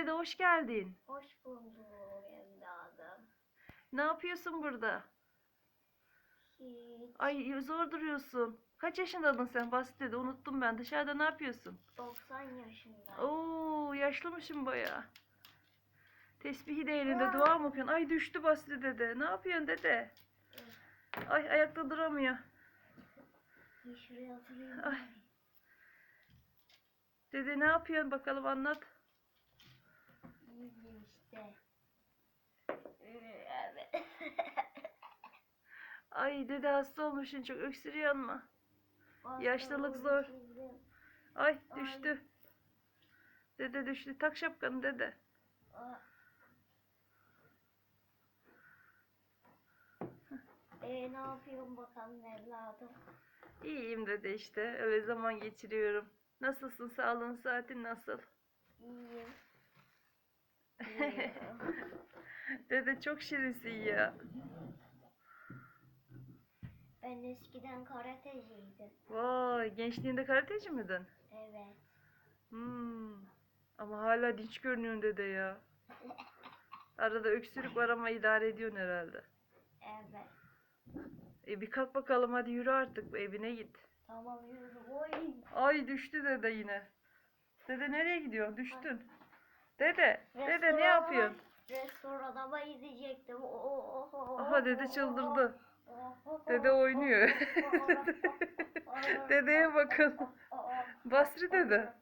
dede hoş geldin. Hoş bulduk evladım. Ne yapıyorsun burada? Hiç Ay zor duruyorsun. Kaç yaşındaydın sen Basri dede unuttum ben. Dışarıda ne yapıyorsun? 90 yaşındayım. Oo yaşlımışım baya. Tesbihi de elinde dua mı okuyorsun? Ay düştü Basri dede. Ne yapıyorsun dede? Ay ayakta duramıyor. Şuraya oturayım. Ay. Dede ne yapıyorsun bakalım anlat. İyiyim işte. Ay dede hasta olmuşsun çok öksürüyor mu? Yaşlılık zor. Ay Ay. düştü. Dede düştü. Tak şapkanı dede. Aa. E ne yapıyorsun bakalım evladım? İyiyim dede işte. Öyle zaman geçiriyorum. Nasılsın? Sağlığın, saatin nasıl? İyiyim. Dede çok şirinsin ya. ben eskiden karateciydim. Vay, gençliğinde karateci miydin? Evet. Hmm. Ama hala dinç görünüyorsun dede ya. Arada öksürük var ama idare ediyorsun herhalde. Evet. E bir kalk bakalım hadi yürü artık evine git. Tamam yürü. Oy. Ay düştü dede yine. Dede nereye gidiyorsun? Düştün. Dede, dede ne yapıyorsun? Restorana gidecektim. Oh, Aha dede çıldırdı. Dede oynuyor. Dedeye bakın. Basri dede.